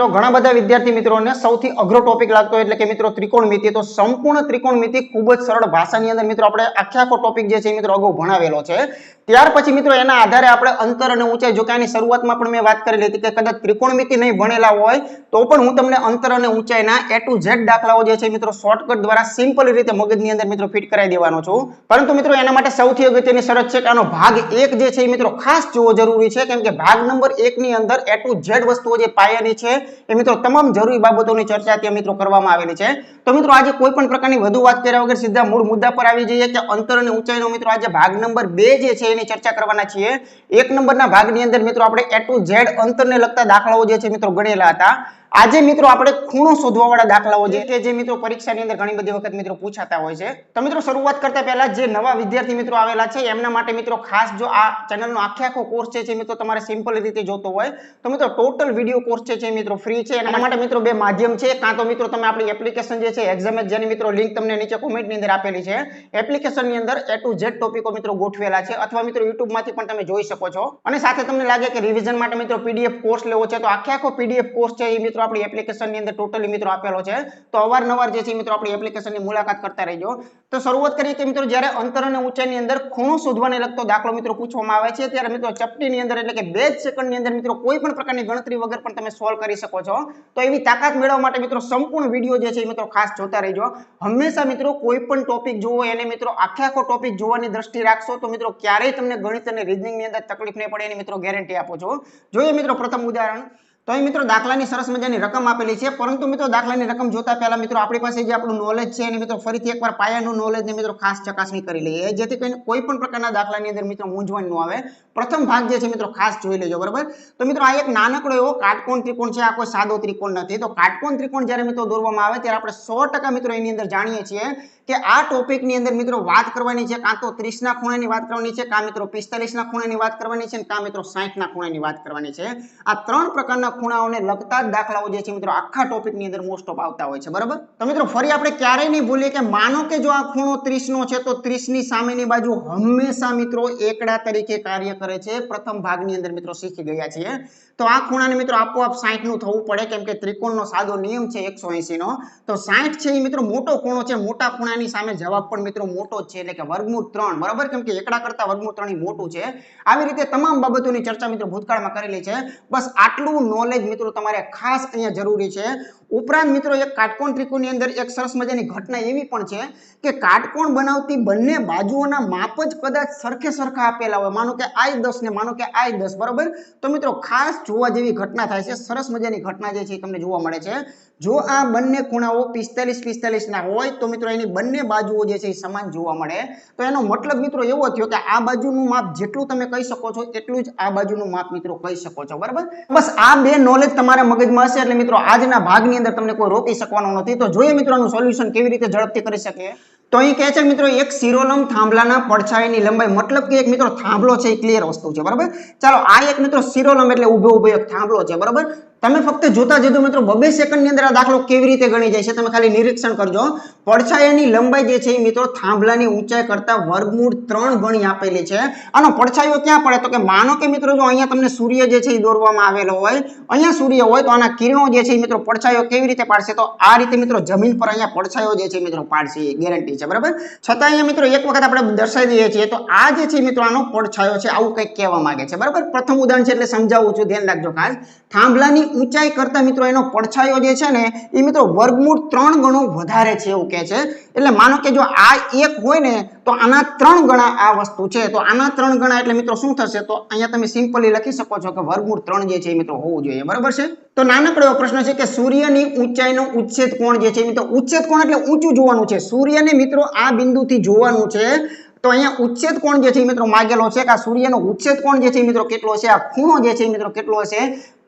મિત્રો, ઘણા બધા વિદ્યાર્થી મિત્રોને સૌથી અઘરો ટોપિક લાગતો એટલે કે મિત્રો ત્રિકોણમિતિ તો સંપૂર્ણ ત્રિકોણમિતિ ખૂબ જ સરળ ભાષાની અંદર મિત્રો, આપણે આખે આખો ટોપિક જે છે મિત્રો અગાઉ ભણાવેલો છે. ત્યાર પછી મિત્રો, એના આધારે આપણે અંતર અને ઊંચાઈ, જો કે આની શરૂઆતમાં પણ મેં વાત કરેલી હતી કે કદાચ ત્રિકોણમિતિ નહીં ભણેલા હોય, તો પણ હું તમને અંતર અને ઊંચાઈના એ ટુ ઝેડ દાખલાઓ જે છે મિત્રો શોર્ટકટ દ્વારા સિમ્પલ રીતે મગજની અંદર મિત્રો ફિટ કરાવી દેવાનો છું. પરંતુ મિત્રો, એના માટે સૌથી અગત્યની શરત છે કે આનો ભાગ એક જે છે મિત્રો, ખાસ જોવો જરૂરી છે. કેમ કે ભાગ નંબર એકની અંદર એ ટુ ઝેડ વસ્તુઓ જે પાયાની છે એ મિત્રો તમામ જરૂરી બાબતોની ચર્ચા ત્યાં મિત્રો કરવામાં આવેલી છે. તો મિત્રો આજે કોઈ પણ પ્રકારની વધુ વાત કર્યા વગર સીધા મૂળ મુદ્દા પર આવી જઈએ કે અંતર અને ઊંચાઈનો મિત્રો આજે ભાગ નંબર બે જે છે એની ચર્ચા કરવાના છીએ. એક નંબરના ભાગની અંદર મિત્રો આપણે એ ટુ ઝેડ અંતરને લગતા દાખલાઓ જે છે મિત્રો ગણેલા હતા. આજે મિત્રો આપણે ખૂણો શોધવા વાળા દાખલાઓ કે જે મિત્રો પરીક્ષાની અંદર ઘણી બધી વખત મિત્રો પૂછાતા હોય છે. તો મિત્રો શરૂઆત કરતા પહેલા જે નવા વિદ્યાર્થી મિત્રો આવેલા છે, એમના માટે મિત્રો ખાસ જો આ ચેનલનો આખે આખો કોર્સ છે મિત્રો તમારે સિમ્પલ રીતે જોતો હોય, તો મિત્રો ટોટલ વીડિયો કોર્સ છે જે મિત્રો ફ્રી છે. એના માટે મિત્રો બે માધ્યમ છે. કાં તો મિત્રો તમે આપણી એપ્લિકેશન જે છે એક્ઝામ જેની મિત્રો લિંક તમને નીચે કોમેન્ટની અંદર આપેલી છે. એપ્લિકેશનની અંદર એ ટુ ઝેડ ટોપિકો મિત્રો ગોઠવેલા છે અથવા મિત્રો યુટ્યુબમાંથી પણ તમે જોઈ શકો છો. અને સાથે તમને લાગે કે રિવિઝન માટે મિત્રો પીડીએફ કોર્સ લેવો છે, તો આખે આખો પીડીએફ કોર્સ છે એ મિત્રો આપણી એપ્લિકેશનની અંદર ટોટલી મિત્રો આપેલો છે. તો અવારનવાર જે છે મિત્રો આપણી એપ્લિકેશનની મુલાકાત કરતા રહેજો. તો શરૂઆત કરીએ કે મિત્રો, જ્યારે અંતર અને ઊંચાઈની અંદર ખૂણો શોધવાને લગતો દાખલો મિત્રો પૂછવામાં આવે છે, ત્યારે મિત્રો ચપટીની અંદર એટલે કે બે જ સેકન્ડની અંદર મિત્રો કોઈ પણ પ્રકારની ગણતરી વગર પણ તમે સોલ્વ કરી શકો છો. તો એવી તાકાત મેળવવા માટે મિત્રો સંપૂર્ણ વીડિયો જે છે મિત્રો ખાસ જોતા રહેજો. હંમેશા મિત્રો કોઈ પણ ટોપિક જોવો, એને મિત્રો આખે આખો ટોપિક જોવાની દ્રષ્ટિ રાખશો, તો મિત્રો ક્યારેય તમને ગણિત અને રીઝનિંગની અંદર તકલીફ નહીં પડે એની મિત્રો ગેરંટી આપો છો. જોઈએ મિત્રો, પ્રથમ ઉદાહરણ. તો અહીં મિત્રો દાખલાની સરસ મજાની રકમ આપેલી છે. પરંતુ મિત્રો દાખલાની રકમ જોતા પહેલા મિત્રો આપણી પાસે જે આપણું નોલેજ છે એને મિત્રો ફરીથી એકવાર પાયાનું નોલેજને મિત્રો ખાસ ચકાસણી કરી લઈએ. જેથી કરીને કોઈ પણ પ્રકારના દાખલાની અંદર મિત્રો મૂંઝવણ ન આવે. પ્રથમ ભાગ જે છે મિત્રો ખાસ જોઈ લેજો, બરાબર? તો મિત્રો આ એક નાનકડો એવો કાટકોણ ત્રિકોણ છે. આ કોઈ સાદો ત્રિકોણ નથી. તો કાટકોણ ત્રિકોણ જ્યારે મિત્રો દોરવામાં આવે ત્યારે આપણે સો મિત્રો એની અંદર જાણીએ છીએ કે આ ટોપિકની અંદર મિત્રો વાત કરવાની છે કાં તો ત્રીસના ખૂણાની વાત કરવાની છે, કાં મિત્રો પિસ્તાલીસના ખૂણાની વાત કરવાની છે કાં મિત્રો સાહીઠના ખૂણાની વાત કરવાની છે. આ ત્રણ પ્રકારના ખૂણાઓને લગતા જ દાખલાઓ જે છે મિત્રો આખા ટોપિકની અંદર મોસ્ટ ઓફ આવતા હોય છે, બરાબર? તો મિત્રો ફરી આપણે ક્યારેય નહીં ભૂલીએ કે માનો કે જો આ ખૂણો ત્રીસનો છે, તો ત્રીસની સામેની બાજુ હંમેશા મિત્રો એકડા તરીકે કાર્ય કરે છે. પ્રથમ ભાગની અંદર મિત્રો શીખી ગયા છીએ. તો આ ખૂણાને મિત્રો આપોઆપ સાહીઠનું થવું પડે, કેમ કે ત્રિકોણનો સાદો નિયમ છે એકસો નો તો સાહીઠ છે એ મિત્રો મોટો ખૂણો છે, મોટા ખૂણાની સામે જવાબ પણ મિત્રો મોટો છે, એટલે કે વર્ગમૂળ ત્રણ. બરાબર? કેમ કે એકડા કરતા વર્ગમૂળ ત્રણ મોટું છે. આવી રીતે તમામ બાબતોની ચર્ચા મિત્રો ભૂતકાળમાં કરેલી છે. બસ આટલું નોલેજ મિત્રો તમારે ખાસ અહીંયા જરૂરી છે. ઉપરાંત મિત્રો એક કાટકોણ ત્રિકોણની અંદર એક સરસ મજાની ઘટના એવી પણ છે કે કાટકોણ બનાવતી બંને બાજુઓના માપ જ કદાચ સરખે સરખા આપેલા હોય. માનો કે આઈ દસ ને માનો કે આઈ દસ. બરાબર? તો મિત્રો ખાસ જોવા જેવી ઘટના થાય છે, સરસ મજાની ઘટના જે છે તમને જોવા મળે છે. જો આ બંને ખૂણાઓ પિસ્તાલીસ પિસ્તાલીસ ના હોય, તો મિત્રો એની બંને બાજુઓ જે છે એ સમાન જોવા મળે. તો એનો મતલબ મિત્રો એવો થયો કે આ બાજુનું માપ જેટલું તમે કહી શકો છો, એટલું જ આ બાજુનું માપ મિત્રો કહી શકો છો, બરાબર? બસ આ બે નોલેજ તમારા મગજમાં હશે, એટલે મિત્રો આજના ભાગની અંદર તમને કોઈ રોકી શકવાનો નથી. તો જોઈએ મિત્રો સોલ્યુશન કેવી રીતે ઝડપથી કરી શકીએ. તો અહીં કહે છે મિત્રો, એક શિરોલમ થાંભલાના પડછાયાની લંબાઈ મતલબ કે એક મિત્રો થાંભલો છે એ ક્લિયર વસ્તુ છે, બરાબર? ચાલો, આ એક મિત્રો શિરોલમ એટલે ઊભો ઊભો એક થાંભલો છે, બરાબર? તમે ફક્ત જોતા જજો મિત્રો. બબે સેકન્ડની અંદર આ દાખલો કેવી રીતે ગણી જાય છે તમે ખાલી નિરીક્ષણ કરજો. પડછાયાની લંબાઈ જે છે એ મિત્રો થાંભલાની ઊંચાઈ કરતા વર્ગમૂળ ત્રણ ગણી આપેલી છે. આનો પડછાયો ક્યાં પડે? તો કે માનો કે મિત્રો જો અહીંયા તમને સૂર્ય જે છે એ દોરવામાં આવેલો હોય, અહીંયા સૂર્ય હોય તો આના કિરણો જે છે એ મિત્રો પડછાયો કેવી રીતે પાડશે? તો આ રીતે મિત્રો જમીન પર અહીંયા પડછાયો જે છે મિત્રો પાડશે. એ ગેરંટી છે. બરાબર? છતાં અહીંયા મિત્રો એક વખત આપણે દર્શાવી દઈએ છીએ તો આ જે છે મિત્રો આનો પડછાયો છે આવું કંઈક કહેવા માંગે છે. બરાબર? પ્રથમ ઉદાહરણ છે એટલે સમજાવું છું. ધ્યાન રાખજો ખાસ. થાંભલાની ઊંચાઈ કરતા મિત્રો એનો પડછાયો જે છે ને, એ મિત્રો વર્ગમૂળ ત્રણ ગણો વધારે છે એવું કહે છે. એટલે માનો કે જો આ એક હોય ને, તો આના ત્રણ ગણા આ વસ્તુ છે. તો આના ત્રણ ગણા એટલે મિત્રો શું થશે? તો અહીંયા તમે સિમ્પલી લખી શકો છો કે વર્ગમૂળ ત્રણ જે છે એ મિત્રો હોવું જોઈએ. બરાબર છે? તો નાનકડો એવો પ્રશ્ન છે કે સૂર્યની ઊંચાઈનો ઉચ્છેદ કોણ જે છે? મિત્રો ઉચ્છેદ કોણ? એટલે ઊંચું જોવાનું છે. સૂર્યને મિત્રો આ બિંદુથી જોવાનું છે તો અહીંયા ઉચ્છેદ કોણ જે છે મિત્રો માગેલો છે કે આ સૂર્યનો ઉચ્છેદ કોણ જે છે મિત્રો કેટલો છે? આ ખૂણો જે છે મિત્રો કેટલો હશે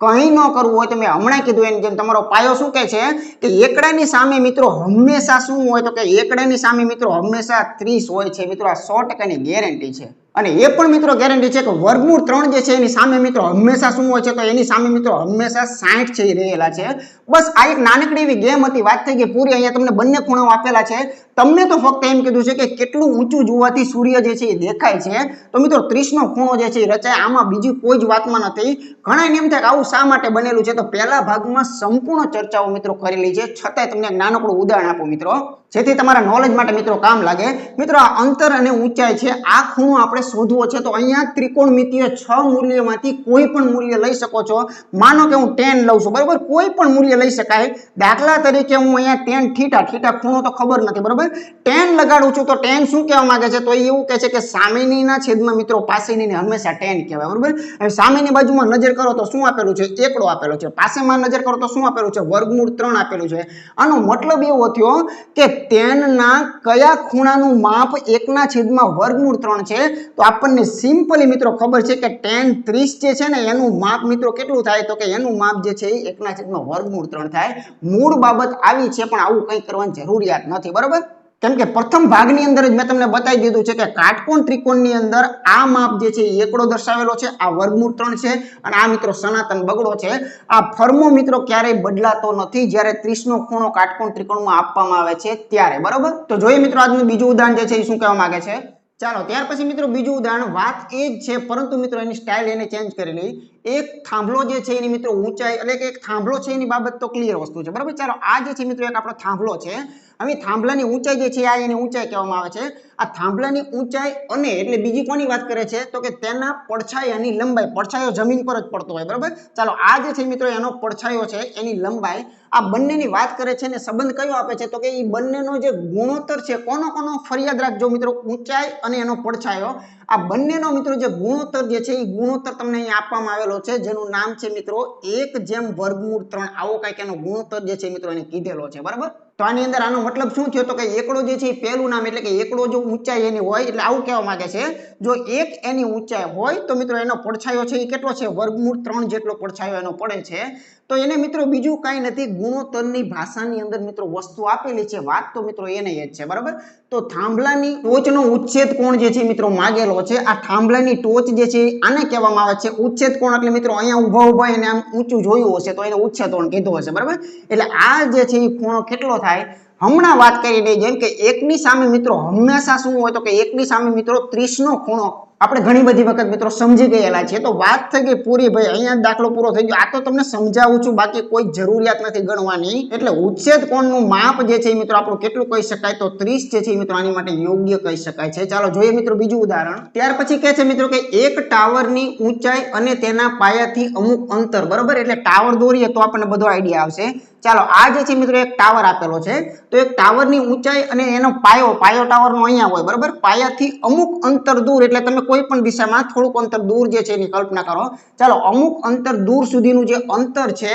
કંઈ ન કરવું હોય તો મેં હમણાં કીધું એની જેમ તમારો પાયો શું કહે છે? કે એકડાની સામે મિત્રો હંમેશા શું હોય તો કે એકડાની સામે મિત્રો હંમેશા ત્રીસ હોય છે. મિત્રો આ સો ટકાની ગેરંટી છે. અને એ પણ મિત્રો ગેરંટી છે કે વર્ગમૂળ ત્રણ જે છે એની સામે મિત્રો હંમેશા શું હોય છે તો એની સામે મિત્રો હંમેશા સાઠ છે રહેલા છે. બસ આ એક નાનકડી એવી ગેમ હતી, વાત થઈ ગઈ પૂરી, અહીંયા તમને બંને ખૂણાઓ આપેલા છે. તમને તો ફક્ત એમ કીધું છે કે કેટલું ઊંચું જોવાથી સૂર્ય જે છે એ દેખાય છે. તો મિત્રો ત્રીસનો ખૂણો જે છે એ રચાય, આમાં બીજી કોઈ જ વાતમાં નથી. ઘણા એમ થાય કે આવું શા માટે બનેલું છે તો પહેલા ભાગમાં સંપૂર્ણ ચર્ચાઓ મિત્રો કરેલી છે. છતાંય તમને એક નાનકડું ઉદાહરણ આપું મિત્રો. જેથી તમારા નોલેજ માટે મિત્રો કામ લાગે. મિત્રો આ અંતર અને ઊંચાઈ છે, આ ખૂણો આપણે શોધવો છે તો અહીંયા ત્રિકોણમિતિય છ મૂલ્યમાંથી કોઈ પણ મૂલ્ય લઈ શકો છો. માનો કે હું ટેન લઉં છું, બરાબર? કોઈ પણ મૂલ્ય લઈ શકાય. દાખલા તરીકે હું અહીંયા ટેન થીટા થીટા ખૂણો તો ખબર નથી, બરાબર? ટેન લગાડું છું તો ટેન શું કહેવા માંગે છે? તો એવું કહે છે કે સામેનીના છેદમાં મિત્રો પાસેનીને હંમેશા ટેન કહેવાય, બરાબર? સામેની બાજુમાં નજર કરો તો શું આપેલું છે? એકડો આપેલો છે. પાસેમાં નજર કરો તો શું આપેલું છે? વર્ગમૂળ ત્રણ આપેલું છે. આનો મતલબ એવો થયો કે ટેનના કયા ખૂણાનું માપ એકના છેદમાં વર્ગમૂળ ત્રણ છે? તો આપણને સિમ્પલી મિત્રો ખબર છે કે ટેન ત્રીસ જે છે ને, એનું માપ મિત્રો કેટલું થાય? તો કે એનું માપ જે છે એ એકના છેદમાં વર્ગમૂળ ત્રણ થાય. મૂળ બાબત આવી છે, પણ આવું કંઈ કરવાની જરૂરિયાત નથી, બરાબર? કેમ કે પ્રથમ ભાગની અંદર જ મેં તમને બતાવી દીધું છે કે કાટકોણ ત્રિકોણની અંદર આ માપ જે છે એ એકડો દર્શાવેલો છે, આ વર્ગમૂળ ત્રણ છે, અને આ મિત્રો સનાતન બગડો છે. આ ફર્મો મિત્રો ક્યારેય બદલાતો નથી. જ્યારે ત્રીસનો ખૂણો કાટકોણ ત્રિકોણમાં આપવામાં આવે છે ત્યારે, બરોબર? તો જોઈએ મિત્રો આજનું બીજું ઉદાહરણ જે છે એ શું કહેવા માંગે છે? ચાલો, ત્યાર પછી મિત્રો બીજું ઉદાહરણ. વાત એ જ છે, પરંતુ મિત્રો એની સ્ટાઇલ એને ચેન્જ કરી લઈ. એક થાંભલો જે છે એની મિત્રો ઊંચાઈ, એટલે કે એક થાંભલો છે એની બાબત તો ક્લિયર વસ્તુ છે. બરાબર? ચાલો, આ જે છે મિત્રો એક આપણો થાંભલો છે હવે થાંભલાની ઊંચાઈ જે છે આ એની ઊંચાઈ કહેવામાં આવે છે, આ થાંભલાની ઊંચાઈ અને એટલે બીજી કોની વાત કરે છે? તો કે તેના પડછાયાની લંબાઈ, પડછાયો જમીન પર જ પડતો હોય, બરાબર? ચાલો, આ જે છે મિત્રો, એનો પડછાયો છે, એની લંબાઈ, આ બંનેની વાત કરે છે ને સંબંધ કયો આપે છે? તો કે એ બંનેનો જે ગુણોત્તર છે, કોનો કોનો? ફરિયાદ રાખજો મિત્રો, ઊંચાઈ અને એનો પડછાયો. આ બંનેનો મિત્રો જે ગુણોત્તર જે છે એ ગુણોત્તર તમને અહીં આપવામાં આવેલો છે, જેનું નામ છે મિત્રો, એક જેમ વર્ગમૂળ ત્રણ, આવો કંઈક એનો ગુણોત્તર જે છે મિત્રો, એને કીધેલો છે, બરાબર? તો આની અંદર આનો મતલબ શું થયો? તો કે એકડો જે છે એ પહેલું નામ એટલે કે એકડો જો ઊંચાઈ એની હોય એટલે આવું કહેવા માંગે છે. જો એક એની ઊંચાઈ હોય તો મિત્રો એનો પડછાયો છે એ કેટલો છે? વર્ગમૂળ ત્રણ જેટલો પડછાયો એનો પડે છે. તો એને મિત્રો બીજું કાંઈ નથી, ગુણોત્તરની ભાષાની અંદર મિત્રો વસ્તુ આપેલી છે, વાત તો મિત્રો એને જ છે, બરાબર? તો થાંભલાની ટોચનો ઉચ્છેદ કોણ જે છે મિત્રો માગેલો છે. આ થાંભલાની ટોચ જે છે આને કહેવામાં આવે છે. ઉચ્છેદ કોણ? એટલે મિત્રો અહીંયા ઊભા ઊભા એને આમ ઊંચું જોયું હશે, તો એને ઉચ્છેદ કોણ કીધું હશે, બરાબર? એટલે આ જે છે એ ખૂણો કેટલો થાય? હમણાં વાત કરી દઈએ, જેમ કે એકની સામે મિત્રો હંમેશા શું હોય તો કે એકની સામે મિત્રો ત્રીસનો ખૂણો આપણે ઘણી બધી વખત મિત્રો સમજી ગયેલા છીએ. તો વાત થઈ ગઈ પૂરી, ભાઈ, અહીંયા દાખલો પૂરો થઈ ગયો. આ તો તમને સમજાવું છું, બાકી કોઈ જરૂરિયાત નથી ગણવાની. એટલે ઉચ્છેદ કોણનું માપ જે છે મિત્રો આપણું કેટલું કહી શકાય? તો ત્રીસ જે છે મિત્રો આની માટે યોગ્ય કહી શકાય છે. ચાલો જોઈએ મિત્રો બીજું ઉદાહરણ. ત્યાર પછી કહે છે મિત્રો કે એક ટાવરની ઊંચાઈ અને તેના પાયાથી અમુક અંતર, બરાબર? એટલે ટાવર દોરીએ તો આપણને બધો આઈડિયા આવશે. ચાલો, આ જે છે મિત્રો, એક ટાવર આપેલો છે. તો એક ટાવરની ઊંચાઈ અને એનો પાયો પાયો ટાવરનો અહીંયા હોય, બરાબર? પાયાથી અમુક અંતર દૂર, એટલે તમે કોઈ પણ દિશામાં થોડુંક અંતર દૂર જે છે એની કલ્પના કરો. ચાલો, અમુક અંતર દૂર સુધીનું જે અંતર છે,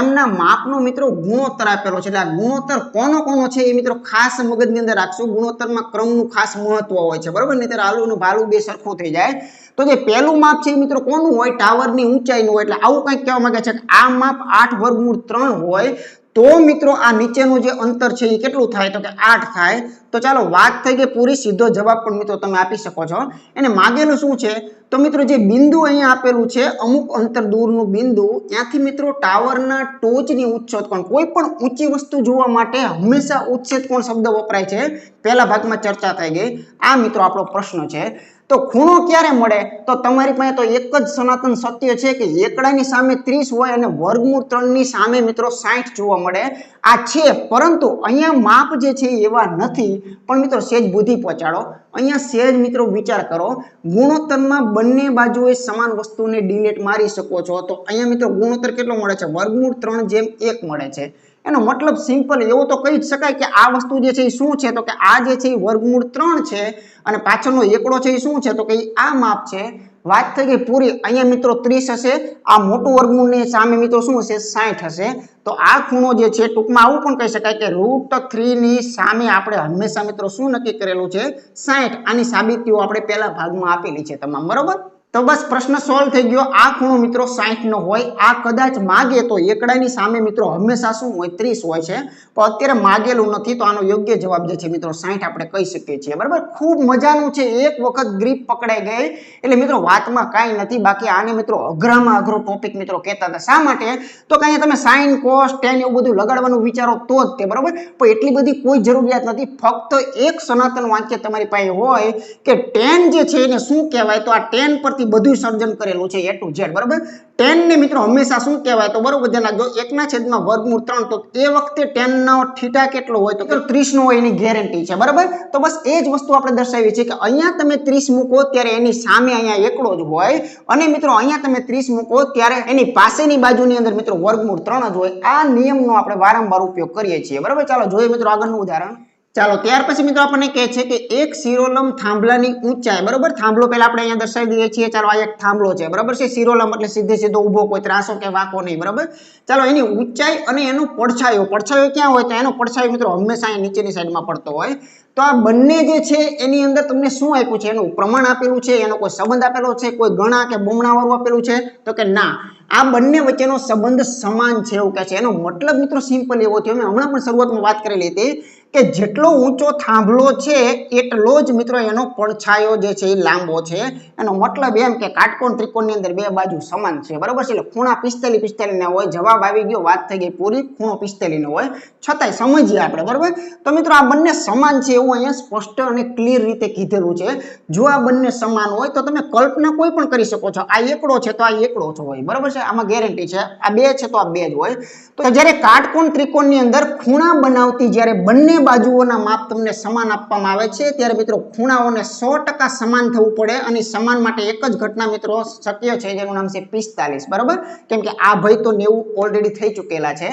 એમના માપનો મિત્રો ગુણોત્તર આપેલો છે. એટલે આ ગુણોત્તર કોનો કોનો છે એ મિત્રો ખાસ મગજની અંદર રાખશું. ગુણોત્તરમાં ક્રમનું ખાસ મહત્વ હોય છે, બરાબર? નહીં આલુનું ભાલું બે સરખું થઈ જાય. તો જે પહેલું માપ છે એ મિત્રો કોનું હોય? ટાવરની ઊંચાઈનું હોય. એટલે આવું કંઈક કહેવા માંગે છે કે આ માપ આઠ વર્ગમૂળ ત્રણ હોય. તો મિત્રો આ નીચેનું જે અંતર છે એ કેટલું થાય? તો કે આઠ થાય. તો ચાલો વાત થઈ ગઈ પૂરી, સીધો જવાબ પણ મિત્રો તમે આપી શકો છો. એને માગેલું શું છે? તો મિત્રો જે બિંદુ અહીંયા આપેલું છે, અમુક અંતર દૂરનું બિંદુ, ત્યાંથી મિત્રો ટાવરના ટોચની ઉચ્છેદ કોણ? કોઈ પણ ઊંચી વસ્તુ જોવા માટે હંમેશા ઉચ્છેદ કોણ શબ્દ વપરાય છે? પહેલા ભાગમાં ચર્ચા થઈ ગઈ. આ મિત્રો આપણો પ્રશ્ન છે. તો ખૂણો ક્યારે મળે? તો તમારી પાસે તો એક જ સનાતન સત્ય છે કે એકડાની સામે ત્રીસ હોય અને વર્ગમૂળ ત્રણની સામે મિત્રો સાઠ જોવા મળે. આ છે, પરંતુ અહીંયા માપ જે છે એવા નથી. પણ મિત્રો સેજ બુદ્ધિ પહોંચાડો. અહીંયા સેજ મિત્રો વિચાર કરો. ગુણોત્તરમાં બંને બાજુએ સમાન વસ્તુને ડિલેટ મારી શકો છો. તો અહીંયા મિત્રો ગુણોત્તર કેટલો મળે છે? વર્ગમૂળ ત્રણ જેમ એક મળે છે. એનો મતલબ સિમ્પલ એવો તો કહી જ શકાય કે આ વસ્તુ જે છે એ શું છે? તો કે આ જે છે એ વર્ગમૂળ ત્રણ છે અને પાછળનો એકડો છે એ શું છે? તો કે આ માપ છે. વાત થઈ ગઈ પૂરી. અહીંયા મિત્રો ત્રીસ હશે. આ મોટું વર્ગમૂળની સામે મિત્રો શું હશે? સાઠ હશે. તો આ ખૂણો જે છે ટૂંકમાં આવું પણ કહી શકાય કે રૂટ થ્રીની સામે આપણે હંમેશા મિત્રો શું નક્કી કરેલું છે? સાઠ. આની સાબિતીઓ આપણે પહેલા ભાગમાં આપેલી છે તમામ. બરોબર? તો બસ પ્રશ્ન સોલ્વ થઈ ગયો. આ ખૂણો મિત્રો 60 નો હોય. આ કદાચ માગે તો એકડાની સામે મિત્રો હંમેશા શું હોય? 30 હોય છે. પણ અત્યારે માગેલું નથી તો આનો યોગ્ય જવાબ જે છે મિત્રો 60 આપણે કહી શકીએ છીએ. બરાબર? ખૂબ મજાનું છે. એક વખત ગ્રીપ પકડાઈ ગઈ. એટલે મિત્રો વાતમાં કાંઈ નથી. બાકી આને મિત્રો અઘરામાં અઘરો ટોપિક મિત્રો કહેતા હતા. શા માટે? તો કાંઈ તમે સાઇન કોસ ટેન એવું બધું લગાડવાનું વિચારો તો જ તે, બરાબર? પણ એટલી બધી કોઈ જરૂરિયાત નથી. ફક્ત એક સનાતન વાક્ય તમારી પાસે હોય કે ટેન જે છે એને શું કહેવાય? તો આ ટેન પરથી બધું સર્જન કરેલું છે એ ટુ ઝેડ બરાબર? ટેન ને મિત્રો હંમેશા શું કહેવાય? તો બરોબર, ધ્યાન રાખજો, એકના છેદમાં વર્ગમૂળ ત્રણ, તો એ વખતે ટેનનો થીટા કેટલો હોય? તો ત્રીસનો હોય, એની ગેરંટી છે, બરાબર? તો બસ એ જ વસ્તુ આપણે દર્શાવી છે કે અહીંયા તમે ત્રીસ મૂકો ત્યારે એની સામે અહીંયા એકડો જ હોય. અને મિત્રો, અહીંયા તમે ત્રીસ મૂકો ત્યારે એની પાસેની બાજુની અંદર મિત્રો વર્ગમૂળ ત્રણ જ હોય. આ નિયમનો આપણે વારંવાર ઉપયોગ કરીએ છીએ. બરાબર? ચાલો, જોઈએ મિત્રો આગળનું ઉદાહરણ. ચાલો, ત્યાર પછી મિત્રો આપણને કહે છે કે એક શિરોલમ થાંભલાની ઊંચાઈ, બરોબર? થાંભલો પહેલા આપણે અહીંયા દર્શાવી દઈએ છીએ. ચાલો, આ એક થાંભલો છે, બરાબર છે? શિરોલમ એટલે સીધે સીધો ઊભો કોઈ ત્રાસો કે વાંકો નહીં, બરાબર? ચાલો, એની ઊંચાઈ અને એનો પડછાયો. પડછાયો ક્યાં હોય? તો એનો પડછાયો મિત્રો હંમેશા નીચેની સાઈડમાં પડતો હોય. તો આ બંને જે છે, એની અંદર તમને શું આપ્યું છે? એનું પ્રમાણ આપેલું છે, એનો કોઈ સંબંધ આપેલો છે, કોઈ ગણા કે બમણાવાળું આપેલું છે? તો કે ના. આ બંને વચ્ચેનો સંબંધ સમાન છે એવું કહે છે. એનો મતલબ મિત્રો સિમ્પલ એવો થયો. મેં હમણાં પણ શરૂઆતમાં વાત કરેલી હતી કે જેટલો ઊંચો થાંભલો છે, એટલો જ મિત્રો એનો પડછાયો જે છે એ લાંબો છે. એનો મતલબ એમ કે કાટકોણ ત્રિકોણની અંદર બે બાજુ સમાન છે. બરાબર છે? એટલે ખૂણા પિસ્તાલીસ પિસ્તાલીસને હોય, જવાબ આવી ગયો, વાત થઈ ગઈ પૂરી, ખૂણો પિસ્તાલીસનો હોય. છતાંય સમજીએ આપણે, બરાબર? તો મિત્રો આ બંને સમાન છે એવું અહીંયા સ્પષ્ટ અને ક્લિયર રીતે કીધેલું છે. જો આ બંને સમાન હોય, તો તમે કલ્પના કોઈ પણ કરી શકો છો. આ એકડો છે, તો આ એકડો જ હોય. બરાબર છે? આમાં ગેરંટી છે. આ બે છે, તો આ બે જ હોય. તો જ્યારે કાટકોણ ત્રિકોણની અંદર ખૂણા બનાવતી જ્યારે બંને બાજુઓના માપ તમને સમાન આપવામાં આવે છે. ત્યારે મિત્રો, ખૂણાઓને સો ટકા સમાન થવું પડે અને સમાન માટે એક જ ઘટના મિત્રો શક્ય છે, જેનું નામ છે પિસ્તાલીસ. બરાબર? કેમ કે આ ભય તો નેવું ઓલરેડી થઈ ચૂકેલા છે.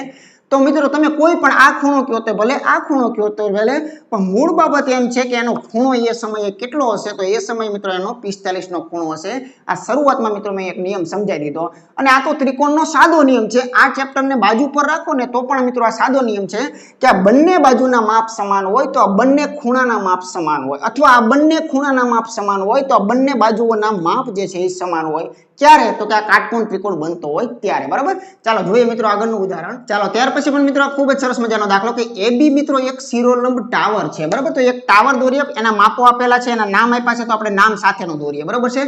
તો મિત્રો તમે કોઈ પણ આ ખૂણો કયો તો ભલે આ ખૂણો કયો તો ભલે, પણ મૂળ બાબત એમ છે કે એનો ખૂણો એ સમયે કેટલો હશે તો એ સમયે મિત્રો એનો પિસ્તાલીસનો ખૂણો હશે. આ શરૂઆતમાં મિત્રો મેં એક નિયમ સમજાવી દીધો. અને આ તો ત્રિકોણનો સાદો નિયમ છે. આ ચેપ્ટરને બાજુ પર રાખો ને તો પણ મિત્રો આ સાદો નિયમ છે કે આ બંને બાજુના માપ સમાન હોય તો આ બંને ખૂણાના માપ સમાન હોય. અથવા આ બંને ખૂણાના માપ સમાન હોય તો આ બંને બાજુઓના માપ જે છે એ સમાન હોય. ક્યારે તો કે આ કાટકોણ ત્રિકોણ બનતો હોય ત્યારે, બરાબર? ચાલો, જોઈએ મિત્રો આગળનું ઉદાહરણ. ચાલો, ત્યાર પછી પણ મિત્રો ખૂબ જ સરસ મજાનો દાખલો કે એબી મિત્રો એક શિરોલંબ ટાવર છે, બરાબર? તો એક ટાવર દોરીએ, એના માપો આપેલા છે, એના નામ આપ્યા છે, તો આપણે નામ સાથેનો દોરીએ, બરાબર છે?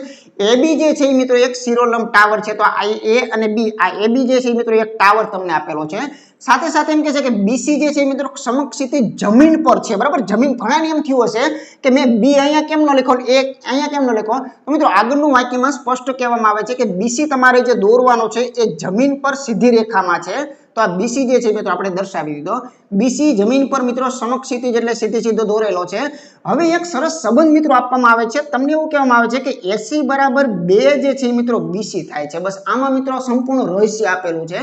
એબી જે છે એ મિત્રો એક શિરોલંબ ટાવર છે, તો આ એ અને બી, આ એબી જે છે મિત્રો એક ટાવર તમને આપેલો છે. સાથે સાથે એમ કે છે કે બીસી જે છે મિત્રો સમક્ષિતિ જમીન પર છે. બરાબર? જમીન ઘણા એમ થયું હશે કે મેં બી અહીંયા કેમ ન લખો એ અહીંયા કેમ ન લખો તો મિત્રો આગળનું વાક્યમાં સ્પષ્ટ કહેવામાં આવે છે કે બીસી તમારે જે દોરવાનો છે એ જમીન પર સીધી રેખામાં છે. તો આ બીસી જે છે મિત્રો આપણે દર્શાવી દીધો. બીસી જમીન પર મિત્રો સમક્ષિતિ એટલે સીધી સીધો દોરેલો છે. હવે એક સરસ સંબંધ મિત્રો આપવામાં આવે છે. તમને એવું કહેવામાં આવે છે કે એસી બરાબર બે જે છે મિત્રો બીસી થાય છે. બસ આમાં મિત્રો સંપૂર્ણ રહસ્ય આપેલું છે.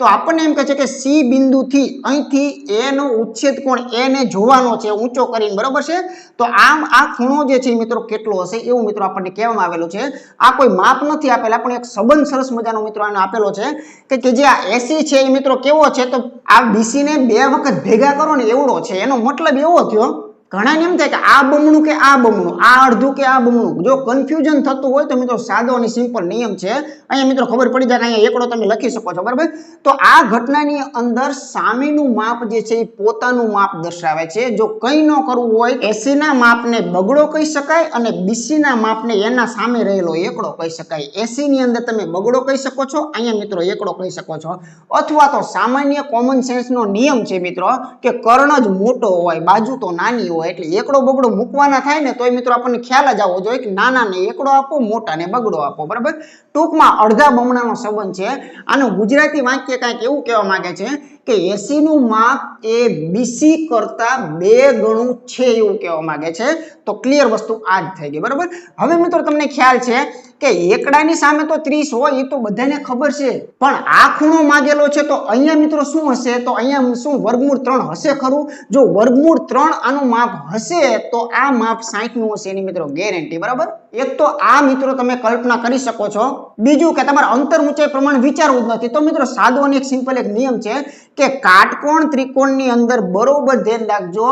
તો આપણને એમ કહે છે કે સી બિંદુથી અહીંથી એનો ઉચ્છેદ કોણ એને જોવાનો છે, ઊંચો કરીને, બરાબર છે? તો આમ આ ખૂણો જે છે મિત્રો કેટલો હશે? એવું મિત્રો આપણને કહેવામાં આવેલું છે. આ કોઈ માપ નથી આપેલા, પણ એક સંબંધ સરસ મજાનો મિત્રો આનો આપેલો છે કે કે જે આ એસી છે એ મિત્રો કેવો છે? તો આ બીસીને બે વખત ભેગા કરો ને એવડો છે. એનો મતલબ એવો થયો ઘણાને એમ થાય કે આ બમણું કે આ બમણું, આ અડધું કે આ બમણું. જો કન્ફ્યુઝન થતું હોય તો મિત્રો સાદો અને સિમ્પલ નિયમ છે. અહીંયા મિત્રો ખબર પડી જાય અહીંયા એકડો તમે લખી શકો છો, બરાબર? તો આ ઘટનાની અંદર સામેનું માપ જે છે એ પોતાનું માપ દર્શાવે છે. જો કંઈ ન કરવું હોય એસી ના માપને બગડો કહી શકાય અને બીસી ના માપને એના સામે રહેલો એકડો કહી શકાય. એસી ની અંદર તમે બગડો કહી શકો છો, અહીંયા મિત્રો એકડો કહી શકો છો. અથવા તો સામાન્ય કોમન સેન્સનો નિયમ છે મિત્રો કે કર્ણ જ મોટો હોય, બાજુ તો નાની હોય. એટલે એકડો બગડો મૂકવાના થાય ને તોય મિત્રો આપણને ખ્યાલ જ આવવો જોઈએ કે નાના ને એકડો આપો મોટા ને બગડો આપો. બરાબર? ટૂંકમાં અડધા બમણાનો સંબંધ છે. આનું ગુજરાતી વાક્ય કાંઈક એવું કહેવા માંગે છે કે એસી નું માપ એ બીસી કરતા બે ગણું છે એવું કહેવા માંગે છે. તો ક્લિયર વસ્તુ આ જ થઈ ગઈ. બરાબર? હવે મિત્રો તમને ખ્યાલ છે કે એકડાની સામે તો ત્રીસ હોય એ તો બધાને ખબર છે. પણ આ ખૂણો માગેલો છે તો અહીંયા મિત્રો શું હશે? તો અહીંયા શું વર્ગમૂળ ત્રણ હશે ખરું? જો વર્ગમૂળ ત્રણ આનું માપ હશે તો આ માપ સાઠનું હશે એની મિત્રો ગેરંટી, બરાબર? એક તો આ મિત્રો તમે કલ્પના કરી શકો છો. બીજું કે તમારે અંતર ઊંચાઈ પ્રમાણે વિચારવું જ નથી. તો મિત્રો સાદો અને એક સિમ્પલ એક નિયમ છે કે કાટકોણ ત્રિકોણની અંદર બરોબર ધ્યાન રાખજો.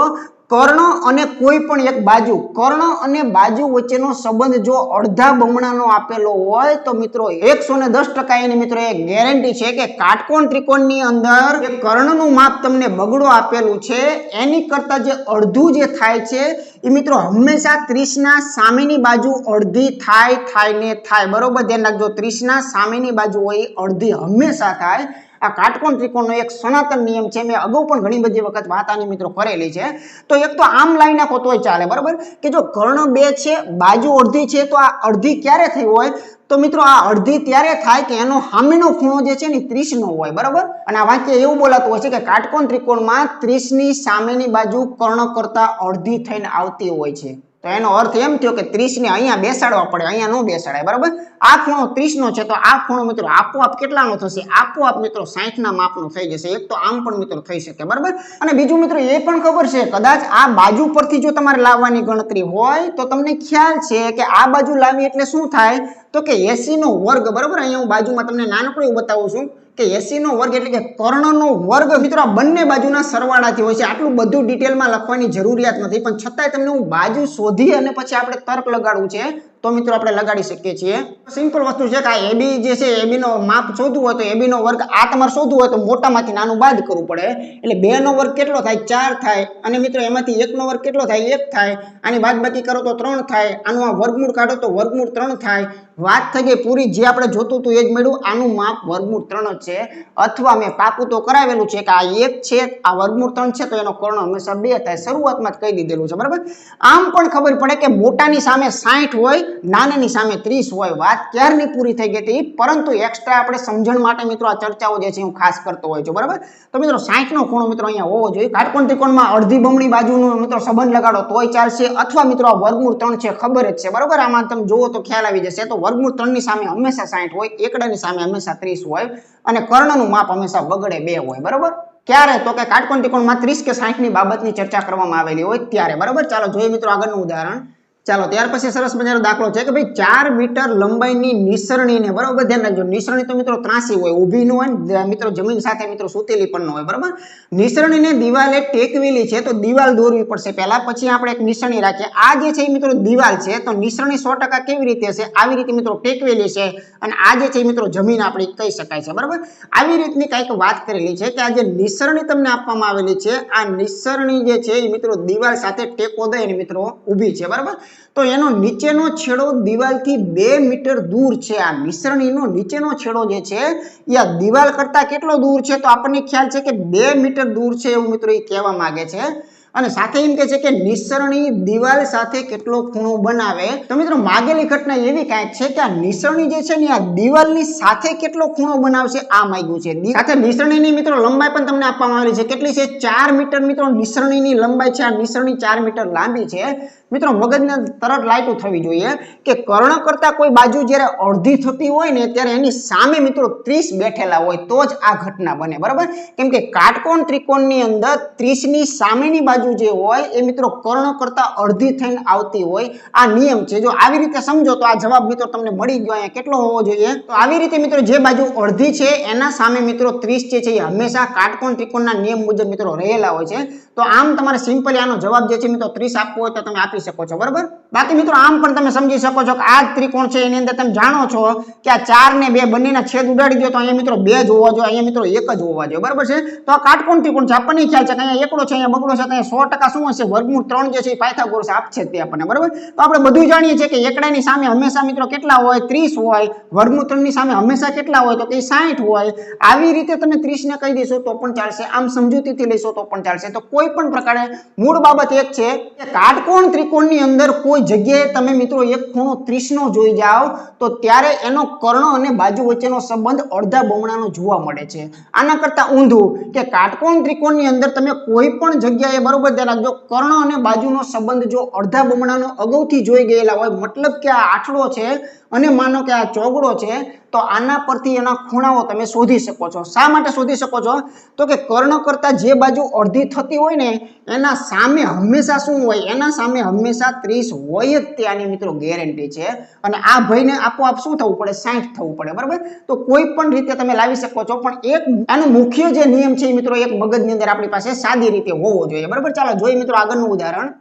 કર્ણ અને કોઈ પણ એક બાજુ, કર્ણ અને બાજુ વચ્ચેનો સંબંધ જો અડધા બમણાનો આપેલો હોય, તો મિત્રો એકસો ને દસ ટકા એની મિત્રો એ ગેરંટી છે કે કાટકોણ ત્રિકોણની અંદર કર્ણનું માપ તમને બગડો આપેલું છે. એની કરતા જે અડધું જે થાય છે, એ મિત્રો હંમેશા ત્રીસના સામેની બાજુ અડધી થાય થાય ને થાય. બરોબર? ધ્યાન રાખજો, ત્રીસના સામેની બાજુ હોય અડધી હંમેશા થાય. આ કાટકોણ ત્રિકોણનો એક સનાતન નિયમ છે. મેં અગાઉ પણ ઘણી બધી વખત વાત આની મિત્રો કરેલી છે. તો એક તો આમ લાઈન નાખો તોય ચાલે, બરાબર? કે જો કર્ણ બે છે, બાજુ અડધી છે, તો આ અડધી ક્યારે થઈ હોય? તો મિત્રો આ અડધી ત્યારે થાય કે એનો સામેનો ખૂણો જે છે ને ત્રીસનો હોય, બરાબર? અને આ વાક્ય એવું બોલાતું હોય છે કે કાટકોણ ત્રિકોણમાં ત્રીસની સામેની બાજુ કર્ણ કરતા અડધી થઈને આવતી હોય છે. તો એનો અર્થ એમ થયો કે ત્રીસ ને અહીંયા બેસાડવા પડે, અહીંયા ન બેસાડાય, બરાબર? આ ખૂણો ત્રીસ નો છે, તો આ ખૂણો મિત્રો આપોઆપ કેટલાનો થશે? આપોઆપ મિત્રો સાઠ ના માપનો થઈ જશે, એક તો આમ પણ મિત્રો થઈ શકે, બરાબર? અને બીજું મિત્રો એ પણ ખબર છે, કદાચ આ બાજુ પરથી જો તમારે લાવવાની ગણતરી હોય, તો તમને ખ્યાલ છે કે આ બાજુ લાવી એટલે શું થાય? તો કે એસી નો વર્ગ, બરાબર? અહીંયા હું બાજુમાં તમને નાનકડું એવું બતાવું છું કે એસી નો વર્ગ એટલે કે કર્ણનો વર્ગ મિત્રો આ બંને બાજુના સરવાળાથી હોય છે. આટલું બધું ડિટેલમાં લખવાની જરૂરિયાત નથી, પણ છતાંય તમને હું બાજુ શોધી અને પછી આપણે તર્ક લગાડવું છે તો મિત્રો આપણે લગાડી શકીએ છીએ. સિમ્પલ વસ્તુ છે કે આ એબી જે છે એબી નો માપ શોધવું હોય તો એબી નો વર્ગ આ તમારે શોધવું હોય તો મોટામાંથી નાનું બાદ કરવું પડે. એટલે બે નો વર્ગ કેટલો થાય? ચાર થાય. અને મિત્રો એમાંથી એક નો વર્ગ કેટલો થાય? એક થાય. આની બાદબાકી કરો તો ત્રણ થાય. આનું આ વર્ગમૂળ કાઢો તો વર્ગમૂળ ત્રણ થાય. વાત થઈ ગઈ પૂરી, જે આપણે જોતું હતું એ જ મળ્યું. આનું માપ વર્ગમૂળ ત્રણ જ છે. અથવા મેં પાકું તો કરાવેલું છે કે આ એક છે, આ વર્ગમૂળ ત્રણ છે, તો એનો કર્ણ હંમેશા બે થાય. શરૂઆતમાં કહી દીધેલું છે, બરાબર? આમ પણ ખબર પડે કે મોટાની સામે સાઠ હોય, નાનાની સામે ત્રીસ હોય. વાત ક્યારની પૂરી થઈ ગઈ હતી? પરંતુ એક્સ્ટ્રા આપણે સમજણ માટે મિત્રો આ ચર્ચાઓ જે છે હું ખાસ કરતો હોય છું, બરાબર? તો મિત્રો, સાઠનો ખૂણો મિત્રો અહીંયા હોવો જોઈએ. કાટકોણ ત્રિકોણમાં અડધી બમણી બાજુનો મિત્રો સંબંધ લગાડો તોય ચાલશે. અથવા મિત્રો, આ વર્ગમૂળ ત્રણ છે, ખબર જ છે. બરાબર? આમાં તમે જુઓ તો ખ્યાલ આવી જશે. તો વર્ગમૂળ ત્રણની સામે હંમેશા સાઠ હોય, એકડાની સામે હંમેશા ત્રીસ હોય અને કર્ણનું માપ હંમેશા બગડે બે હોય, બરાબર? ક્યારે? તો કે કાટકોણ ત્રિકોણમાં ત્રીસ કે સાઠની બાબતની ચર્ચા કરવામાં આવેલી હોય ત્યારે, બરાબર? ચાલો જોઈએ મિત્રો આગળનું ઉદાહરણ. ચાલો, ત્યાર પછી સરસ મજાનો દાખલો છે કે ભાઈ ચાર મીટર લંબાઈની નિસરણીને, બરાબર? ધ્યાન રાખજો, નિસરણી તો મિત્રો ત્રાસી હોય ઊભી ન હોય મિત્રો જમીન સાથે મિત્રો સુતેલી પણ ન હોય, બરાબર? નિસરણીને દિવાલે ટેકવેલી છે તો દિવાલ દોરવી પડશે. પહેલા પછી આપણે એક નિસરણી રાખીએ. આ જે છે એ મિત્રો દિવાલ છે, તો નિસરણી સો કેવી રીતે હશે? આવી રીતે મિત્રો ટેકવેલી છે અને આ જે છે એ મિત્રો જમીન આપણી કહી શકાય છે, બરાબર? આવી રીતની કંઈક વાત કરેલી છે કે આ જે નિસરણી તમને આપવામાં આવેલી છે, આ નિસરણી જે છે એ મિત્રો દિવાલ સાથે ટેકો દઈને મિત્રો ઊભી છે, બરાબર? તો એનો નીચેનો છેડો દિવાલથી બે મીટર દૂર છે. આ મિશ્રણીનો નીચેનો છેડો જે છે, એ દિવાલ કરતા કેટલો દૂર છે? તો આપણને ખ્યાલ છે કે બે મીટર દૂર છે એવું મિત્રો એ કહેવા માંગે છે. અને સાથે એમ કે છે કે નિસરણી દિવાલ સાથે કેટલો ખૂણો બનાવે? તો મિત્રો માગેલી ઘટના એવી કાંઈક છે કે આ નિસરણી જે છે ને, આ દિવાલની સાથે કેટલો ખૂણો બનાવશે? આ માગ્યું છે. સાથે નિસરણીની મિત્રો લંબાઈ પણ તમને આપવામાં આવેલી છે. કેટલી છે? ચાર મીટર મિત્રો નિસરણીની લંબાઈ છે. આ નિસરણી ચાર મીટર લાંબી છે. મિત્રો, મગજને તરત લાઈટું થવી જોઈએ કે કર્ણ કરતા કોઈ બાજુ જ્યારે અડધી થતી હોય ને ત્યારે એની સામે મિત્રો ત્રીસ બેઠેલા હોય, તો જ આ ઘટના બને, બરાબર? કેમ કે કાટકોણ ત્રિકોણની અંદર ત્રીસની સામેની બાજુ જે હોય એ મિત્રો કર્ણ કરતા અડધી થઈને આવતી હોય. આ નિયમ છે. જો આવી રીતે સમજો તો આ જવાબ મિત્રો તમને મળી ગયો અહીંયા કેટલો હોવો જોઈએ. તો આવી રીતે મિત્રો જે બાજુ અડધી છે એના સામે મિત્રો ત્રીસ જે છે એ હંમેશા કાટકોણ ત્રિકોણના નિયમ મુજબ મિત્રો રહેલા હોય છે. તો આમ તમારે સિમ્પલી આનો જવાબ જે છે મિત્રો ત્રીસ આપવો હોય તો તમે આપી શકો છો, બરાબર? બાકી મિત્રો, આમ પણ તમે સમજી શકો છો કે આ જ ત્રિકોણ છે, એની અંદર તમે જાણો છો કે આ ચાર ને બે બંનેના છેદ ઉડાડી દો તો અહીંયા મિત્રો બે જ હોવા જોઈએ, અહીંયા મિત્રો એક જ હોવા જોઈએ, બરાબર છે? તો આ કાટકોણ ત્રિકોણ છે, આપણને ખ્યાલ છે કે અહીંયા એકડો છે, અહીંયા બગડો છે અહીંયા સો ટકા શું હશે? વર્ગમૂળ ત્રણ જે છે એ પાયથાગોરસ આપશે તે આપણને, બરાબર? તો આપણે બધું જાણીએ છીએ કે એકડાની સામે હંમેશા મિત્રો કેટલા હોય? ત્રીસ હોય. વર્ગમૂળ ત્રણની સામે હંમેશા કેટલા હોય? તો કે સાઠ હોય. આવી રીતે તમે ત્રીસ ને કહી દેશો તો પણ ચાલશે. આમ સમજૂતીથી લેશો તો પણ ચાલશે. તો કોઈ પણ પ્રકારે મૂળ બાબત એક છે કે કાટકોણ ત્રિકોણની અંદર કોઈ જગ્યાએ તમે મિત્રો એક ખૂણો ત્રીસ નો જોઈ જાઓ, તો ત્યારે એનો કર્ણ અને બાજુ વચ્ચેનો સંબંધ અડધા બમણાનો જોવા મળે છે. આના કરતા ઊંધું કે કાટકોણ ત્રિકોણની અંદર તમે કોઈ પણ જગ્યાએ બરોબર ધ્યાન રાખજો, કર્ણ અને બાજુનો સંબંધ જો અડધા બમણાનો અગાઉથી જોઈ ગયેલા હોય, મતલબ કે આ આઠડો છે અને માનો કે આ ચોગડો છે, તો આના પરથી એના ખૂણાઓ તમે શોધી શકો છો. શા માટે શોધી શકો છો? તો કે કર્ણ કરતા જે બાજુ અડધી થતી હોય ને, એના સામે હંમેશા શું હોય? એના સામે હંમેશા ત્રીસ હોય જ ત્યાંની મિત્રો ગેરંટી છે. અને આ ભયને આપોઆપ શું થવું પડે? સાઠ થવું પડે, બરાબર? તો કોઈ પણ રીતે તમે લાવી શકો છો, પણ એક આનો મુખ્ય જે નિયમ છે મિત્રો એક મગજની અંદર આપણી પાસે સાદી રીતે હોવો જોઈએ, બરાબર? ચાલો, જોઈએ મિત્રો આગળનું ઉદાહરણ.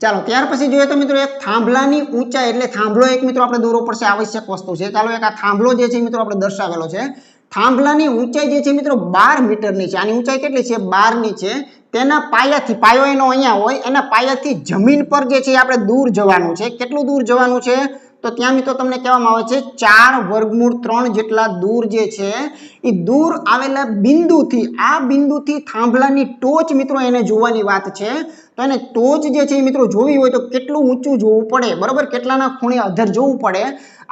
ચાલો, ત્યાર પછી જોઈએ તો મિત્રો એક થાંભલાની ઊંચાઈ, એટલે થાંભલો એક મિત્રો આપણે દોરવો પડશે, આવશ્યક વસ્તુ છે. ચાલો, એક આ થાંભલો જે છે મિત્રો આપણે દર્શાવેલો છે. થાંભલાની ઊંચાઈ જે છે મિત્રો બાર મીટરની છે. આની ઊંચાઈ કેટલી છે? બારની છે. તેના પાયાથી, પાયો એનો અહીંયા હોય, એના પાયાથી જમીન પર જે છે આપણે દૂર જવાનું છે. કેટલું દૂર જવાનું છે? તો ત્યાં મિત્રો તમને કહેવામાં આવે છે, ચાર વર્ગમૂળ ત્રણ જેટલા દૂર જે છે એ દૂર આવેલા બિંદુથી, આ બિંદુથી થાંભલાની ટોચ મિત્રો એને જોવાની વાત છે. તો એને ટોચ જે છે એ મિત્રો જોવી હોય તો કેટલું ઊંચું જોવું પડે? બરાબર? કેટલાના ખૂણે અધર જોવું પડે?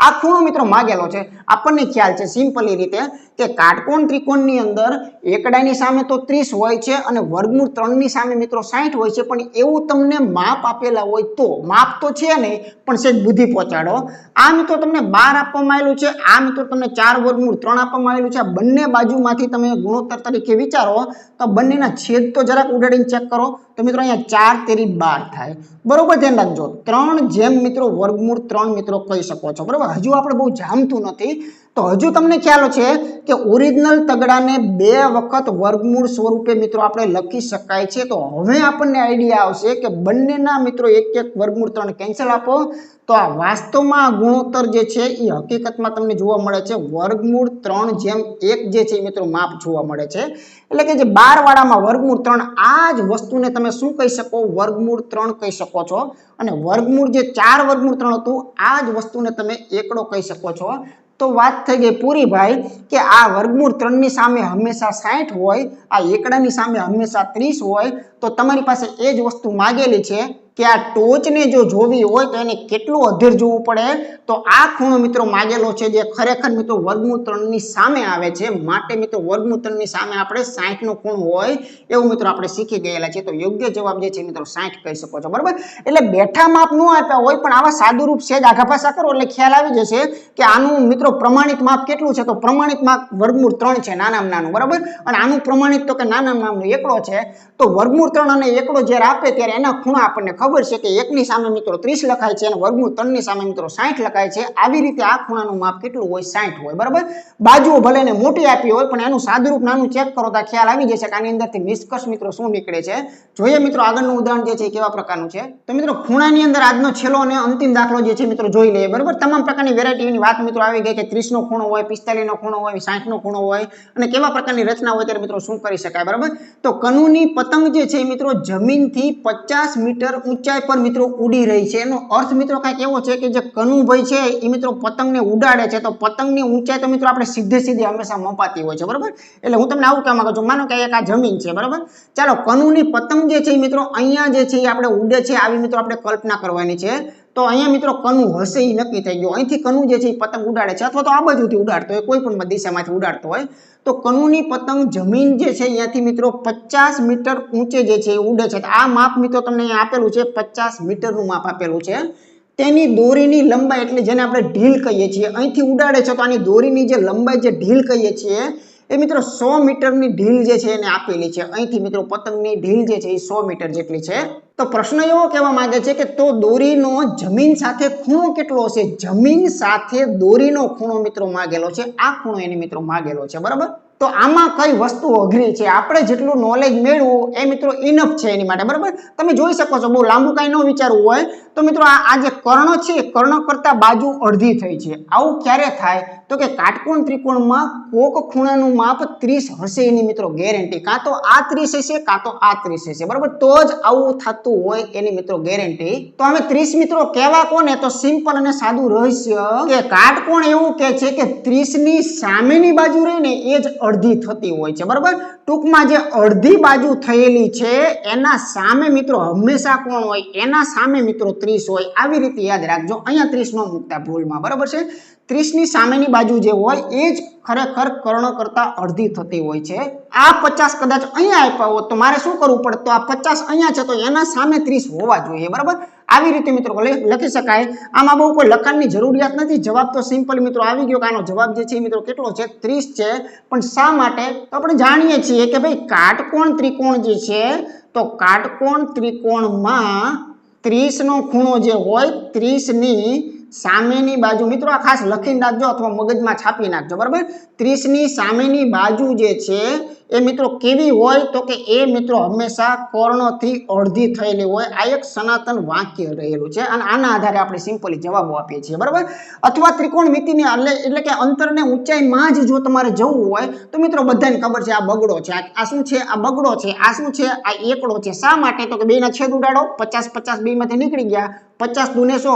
આ ખૂણો મિત્રો માગેલો છે. આપણને ખ્યાલ છે સિમ્પલી રીતે કે કાટકોણ ત્રિકોણની અંદર એકડાની સામે તો ત્રીસ હોય છે અને વર્ગમૂળ ત્રણની સામે મિત્રો સાઠ હોય છે. પણ એવું તમને માપ આપેલા હોય તો, માપ તો છે નહીં, પણ સેજ બુદ્ધિ પહોંચાડો. આ મિત્રો તમને બાર આપવામાં આવેલું છે. આ મિત્રો તમને ચાર વર્ગમૂળ ત્રણ આપવામાં આવેલું છે. આ બંને બાજુમાંથી તમે ગુણોત્તર તરીકે વિચારો, તો બંનેના છેદ તો જરાક ઉડાડીને ચેક કરો. તો મિત્રો અહીંયા ચાર તેરી બાર થાય. બરોબર ધ્યાન રાખજો. ત્રણ જેમ મિત્રો વર્ગમૂળ ત્રણ મિત્રો કહી શકો છો. બરોબર? હજુ આપણે બહુ જામતું નથી. તો હજુ તમને ખ્યાલ છે કે ઓરિજિનલ તગડાને બે વખત વર્ગમૂળ સ્વરૂપે મિત્રો આપણે લખી શકાય છે. તો હવે આપણને આઈડિયા આવશે કે બંનેના મિત્રો એક એક વર્ગમૂળ ત્રણ કેન્સલ આપો. તો આ વાસ્તવમાં ગુણોત્તર જે છે એ હકીકતમાં તમને જોવા મળે છે. વર્ગમૂળ ત્રણ જેમ એક જે છે એ મિત્રો માપ જોવા મળે છે. એટલે કે જે બાર વાળામાં વર્ગમૂળ ત્રણ આ જ વસ્તુને તમે શું કહી શકો? વર્ગમૂળ ત્રણ કહી શકો છો. અને વર્ગમૂળ જે ચાર વર્ગમૂળ ત્રણ હતું, આ જ વસ્તુને તમે એકડો કહી શકો છો. તો વાત થઈ ગઈ પૂરી ભાઈ કે આ વર્ગમૂળ ત્રણની સામે હંમેશા સાઠ હોય, આ એકડાની સામે હંમેશા ત્રીસ હોય, તો તમારી પાસે એ જ વસ્તુ માગેલી છે કે આ ટોચને જો જોવી હોય તો એને કેટલું અધીર જોવું પડે? તો આ ખૂણો મિત્રો માગેલો છે જે ખરેખર મિત્રો વર્ગમૂળ ત્રણની સામે આવે છે. માટે મિત્રો વર્ગમૂળ ત્રણની સામે આપણે સાઠનો ખૂણો હોય એવું મિત્રો આપણે શીખી ગયેલા છે તો યોગ્ય જવાબ જે છે મિત્રો સાઠ કહી શકો છો. બરાબર? એટલે બેઠા માપ ન આપ્યા હોય પણ આવા સાદુરૂપ છે જ આઘાભાષા કરો એટલે ખ્યાલ આવી જશે કે આનું મિત્રો પ્રમાણિત માપ કેટલું છે? તો પ્રમાણિત માપ વર્ગમૂળ ત્રણ છે, નાનામાં નાનું. બરાબર? અને આનું પ્રમાણિત તો કે નાનામાં નાનું એકડો છે. તો વર્ગમૂળ ત્રણ અને એકડો જ્યારે આપે ત્યારે એના ખૂણા આપણને ખબર છે કે એકની સામે મિત્રો ત્રીસ લખાય છે અને વર્ગમૂળ ત્રણની સામે મિત્રો સાઠ લખાય છે. આવી રીતે આ ખૂણાનું માપ કેટલું હોય? સાઠ હોય. બરાબર? બાજુઓ ભલે એને મોટી આપી હોય, પણ એનું સાદુરૂપ નાનું ચેક કરો તો ખ્યાલ આવી જશે કે આની અંદરથી નિષ્કર્ષ મિત્રો શું નીકળે છે. જોઈએ મિત્રો આગળનું ઉદાહરણ જે છે કેવા પ્રકારનું છે. તો મિત્રો ખૂણાની અંદર આજનો છેલ્લો અને અંતિમ દાખલો જે છે મિત્રો જોઈ લઈએ. બરાબર? તમામ પ્રકારની વેરાયટીની વાત મિત્રો આવી ગઈ કે ત્રીસનો ખૂણો હોય, પિસ્તાલીસનો ખૂણો હોય સાઠનો ખૂણો હોય અને કેવા પ્રકારની રચના હોય ત્યારે મિત્રો શું કરી શકાય? બરાબર? તો કનુની પતંગ જે છે મિત્રો જમીનથી પચાસ મીટર ઊંચાઈ પર મિત્રો ઉડી રહી છે. એનો અર્થ મિત્રો કાંઈક એવો છે કે જે કનુભાઈ છે, એ મિત્રો પતંગને ઉડાડે છે. તો પતંગની ઊંચાઈ તો મિત્રો આપણે સીધે સીધી હંમેશા મપાતી હોય છે, બરાબર? એટલે હું તમને આવું કહેવા માંગુ છું. માનો કે એક આ જમીન છે, બરાબર? ચાલો, કનુની પતંગ જે છે એ મિત્રો અહીંયા જે છે એ આપણે ઉડે છે, આવી મિત્રો આપણે કલ્પના કરવાની છે. તો અહીંયા મિત્રો કનુ હશે એ નક્કી થઈ ગયું. અહીંથી કનુ જે છે એ પતંગ ઉડાડે છે અથવા તો આ બાજુથી ઉડાડતો હોય, કોઈ પણ દિશામાંથી ઉડાડતો હોય. તો કનુની પતંગ જમીન જે છે અહીંયાથી મિત્રો પચાસ મીટર ઊંચે જે છે ઉડે છે. આ માપ મિત્રો તમને અહીંયા આપેલું છે, પચાસ મીટરનું માપ આપેલું છે. તેની દોરીની લંબાઈ એટલે જેને આપણે ઢીલ કહીએ છીએ, અહીંથી ઉડાડે છે તો આની દોરીની જે લંબાઈ જે ઢીલ કહીએ છીએ એ મિત્રો સો મીટરની ઢીલ જે છે એને આપેલી છે. અહીંથી મિત્રો પતંગની ઢીલ જે છે એ સો મીટર જેટલી છે. તો પ્રશ્ન એવો કહેવા માંગે છે કે તો દોરીનો જમીન સાથે ખૂણો કેટલો હશે? જમીન સાથે દોરીનો ખૂણો મિત્રો માગેલો છે. આ ખૂણો એની મિત્રો માગેલો છે. બરાબર? તો આમાં કઈ વસ્તુ અઘરી છે? આપણે જેટલું નોલેજ મેળવું એ મિત્રો ઇનફ છે એની માટે. બરાબર? તમે જોઈ શકો છો, બહુ લાંબુ કાંઈ ન વિચારવું હોય. તો મિત્રો આ જે કર્ણ છે કર્ણ કરતાં બાજુ અડધી થઈ છે. આવું ક્યારે થાય? તો કે કાટકોણ ત્રિકોણમાં કોક ખૂણાનું માપ ત્રીસ હશે એની મિત્રો ગેરંટી. કાં તો આ ત્રીસ હશે, કાં તો આ ત્રીસ હશે. બરાબર? તો જ આવું થતું હોય એની મિત્રો ગેરંટી. તો અમે ત્રીસ મિત્રો કહેવા કોને? તો સિમ્પલ અને સાદું રહસ્ય કે કાટકોણ એવું કે છે કે ત્રીસની સામેની બાજુ રહીને એ જ અડધી થતી હોય છે. બરાબર? ટૂંકમાં જે અડધી બાજુ થયેલી છે, એના સામે મિત્રો હંમેશા કોણ હોય? એના સામે મિત્રો ત્રીસ હોય. આવી રીતે યાદ રાખજો. અહીંયા ત્રીસ નો મૂકતા ભૂલમાં. બરાબર છે? ત્રીસની સામેની બાજુ જે હોય, એ જ ખરેખર કર્ણ કરતા અડધી થતી હોય છે. આ પચાસ કદાચ અહીંયા આપ્યા હોત તો મારે શું કરવું પડે? તો આ પચાસ અહીંયા છે તો એના સામે ત્રીસ હોવા જોઈએ, બરાબર? આવી રીતે મિત્રો લખી શકાય. આમાં બહુ કોઈ લખાણની જરૂરિયાત નથી. જવાબ તો સિમ્પલ મિત્રો આવી ગયો કે આનો જવાબ જે છે મિત્રો કેટલો છે? ત્રીસ છે. પણ શા માટે? તો આપણે જાણીએ છીએ કે ભાઈ કાટકોણ ત્રિકોણ જે છે, તો કાટકોણ ત્રિકોણમાં ત્રીસનો ખૂણો જે હોય, ત્રીસની સામેની બાજુ, મિત્રો આ ખાસ લખીને રાખજો અથવા મગજમાં છાપી નાખજો, બરાબર? ત્રીસની સામેની બાજુ જે છે, એ મિત્રો કેવી હોય તો કે એ મિત્રો હંમેશા કર્ણથી અડધી થયેલી હોય. આ એક સનાતન વાક્ય રહેલું છે અને આના આધારે આપણે સિમ્પલી જવાબો આપીએ છીએ, બરાબર? અથવા ત્રિકોણમિતિની એટલે એટલે કે અંતરને ઊંચાઈમાં જ જો તમારે જવું હોય, તો મિત્રો બધાને ખબર છે આ બગડો છે. આ શું છે? આ બગડો છે. આ શું છે? આ એકડો છે. શા માટે? તો કે બેના છેદ ઉડાડો. પચાસ પચાસ બેમાંથી નીકળી ગયા. પચાસ દુને સો.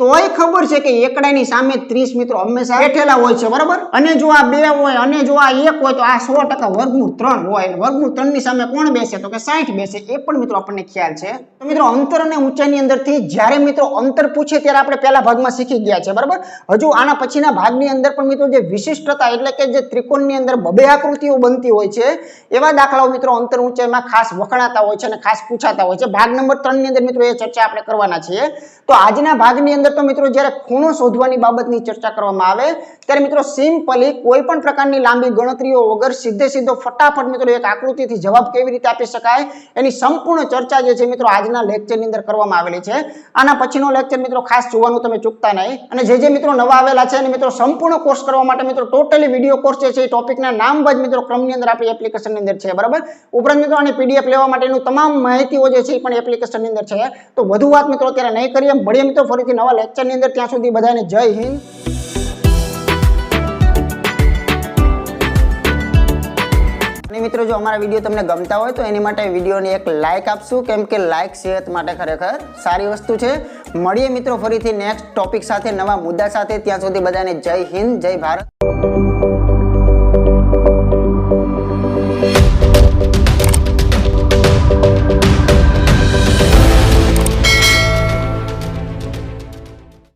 તોય ખબર છે કે એકડાની સામે ત્રીસ મિત્રો હંમેશા બેઠેલા હોય છે, બરાબર? અને જો આ બે હોય, અને જો આ એક હોય, તો આ સો ટકા વર્ગમૂળ ત્રણ હોય. વર્ગમૂળ ત્રણની સામે કોણ બેસે? તો કે સાઠ બેસે. એ પણ મિત્રો આપણને ખ્યાલ છે. તો મિત્રો અંતર અને ઊંચાઈની અંદરથી જ્યારે મિત્રો અંતર પૂછે ત્યારે આપણે પહેલા ભાગમાં શીખી ગયા છે, બરાબર? હજુ આના પછીના ભાગની અંદર પણ મિત્રો જે વિશિષ્ટતા એટલે કે જે ત્રિકોણની અંદર બબે આકૃતિઓ બનતી હોય છે, એવા દાખલાઓ મિત્રો અંતર ઊંચાઈમાં ખાસ વખણાતા હોય છે અને ખાસ પૂછાતા હોય છે. ભાગ નંબર ત્રણની અંદર મિત્રો એ ચર્ચા આપણે કરવાના છીએ. તો આજના ભાગની અંદર તો મિત્રો, જ્યારે ખૂણો શોધવાની બાબતની ચર્ચા કરવામાં આવે, ત્યારે મિત્રો સિમ્પલી કોઈ પણ પ્રકારની લાંબી ગણતરીઓ વગર સીધે સીધો ફટાફટ મિત્રો એક આકૃતિથી જવાબ કેવી રીતે આપી શકાય, એની સંપૂર્ણ ચર્ચા જે છે મિત્રો આજના લેક્ચરની અંદર કરવામાં આવેલી છે. આના પછીનો લેક્ચર મિત્રો ખાસ જોવાનું તમે ચૂકતા નહીં. અને જે જે મિત્રો નવા આવેલા છે અને મિત્રો સંપૂર્ણ કોર્સ કરવા માટે મિત્રો ટોટલી વીડિયો કોર્સ જે છે એ ટોપિકના નામ જ મિત્રો ક્રમની અંદર આપણી એપ્લિકેશનની અંદર છે, બરાબર? ઉપરાંત મિત્રો આની પીડીએફ લેવા માટેનું તમામ માહિતીઓ જે છે એ પણ એપ્લિકેશનની અંદર છે. તો વધુ વાત મિત્રો અત્યારે નહીં કરીએ મળીએ મિત્રો, ફરીથી નવા લેક્ચરની અંદર ત્યાં સુધી બધાને જય હિન્દ. મિત્રો, જો અમારા વીડિયો તમને ગમતા હોય તો એની માટે વિડીયોને એક લાઇક આપશું. કેમ કે લાઇક સેહત માટે ખરેખર સારી વસ્તુ છે. મળીએ મિત્રો ફરીથી નેક્સ્ટ ટોપિક સાથે, નવા મુદ્દા સાથે. ત્યાં સુધી બધાને જય હિન્દ, જય ભારત.